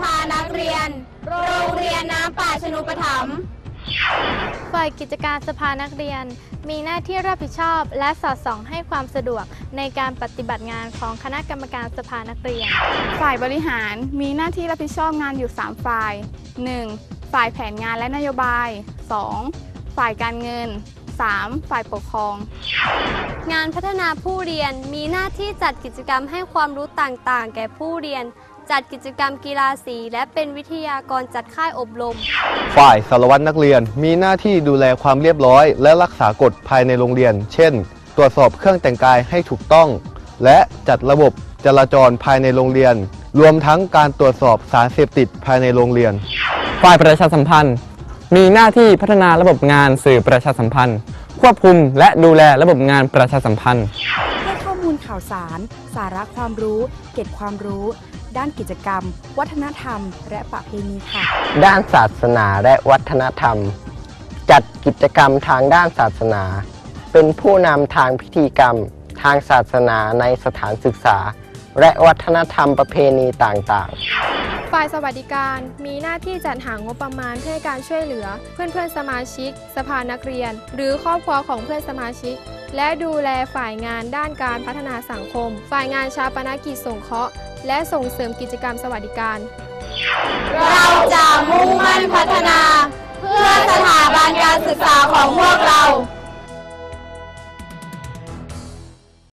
ภานักเรียน โรงเรียนน้ำป่าชนุปถัมฝ่ายกิจการสภานักเรียน มีหน้าที่รับผิดชอบ และสอดส่องให้ความสะดวกในการปฏิบัติงานของคณะกรรมการสภานักเรียน ฝ่ายบริหารมีหน้าที่รับผิดชอบงานอยู่ 3 ฝ่าย 1. ฝ่ายแผนงานและนโยบาย 2. ฝ่ายการเงิน 3. ฝ่ายปกครอง งานพัฒนาผู้เรียนมีหน้าที่จัดกิจกรรมให้ความรู้ต่างๆ แก่ผู้เรียน จัดกิจกรรมกีฬาสี และเป็นวิทยากรจัดค่ายอบรม ฝ่ายสารวัตรนักเรียนมีหน้าที่ดูแลความเรียบร้อย และรักษากฎภายในโรงเรียน เช่น ตรวจสอบเครื่องแต่งกายให้ถูกต้อง และจัดระบบจราจรภายในโรงเรียน รวมทั้งการตรวจสอบสารเสพติดภายในโรงเรียน ฝ่ายประชาสัมพันธ์ มีหน้าที่พัฒนาระบบงานสื่อประชาสัมพันธ์ ควบคุมและดูแลระบบงานประชาสัมพันธ์ให้ข้อมูลข่าวสาร สาระความรู้ เกร็ดความรู้ ด้านกิจกรรม วัฒนธรรม และประเพณีค่ะ ด้านศาสนาและวัฒนธรรม จัดกิจกรรมทางด้านศาสนา เป็นผู้นำทางพิธีกรรม ทางศาสนาในสถานศึกษา และวัฒนธรรมประเพณีต่างๆ ฝ่ายสวัสดิการมีหน้าที่จัดหางบประมาณเพื่อการช่วยเหลือ เพื่อนเพื่อนๆสมาชิก สภานักเรียน หรือครอบครัวของเพื่อนสมาชิกและดูแลฝ่ายงานด้านการพัฒนาสังคม ฝ่ายงานชาปนกิจสงเคราะห์ และส่งเสริมกิจกรรมสวัสดิการ เราจะมุ่งมั่นพัฒ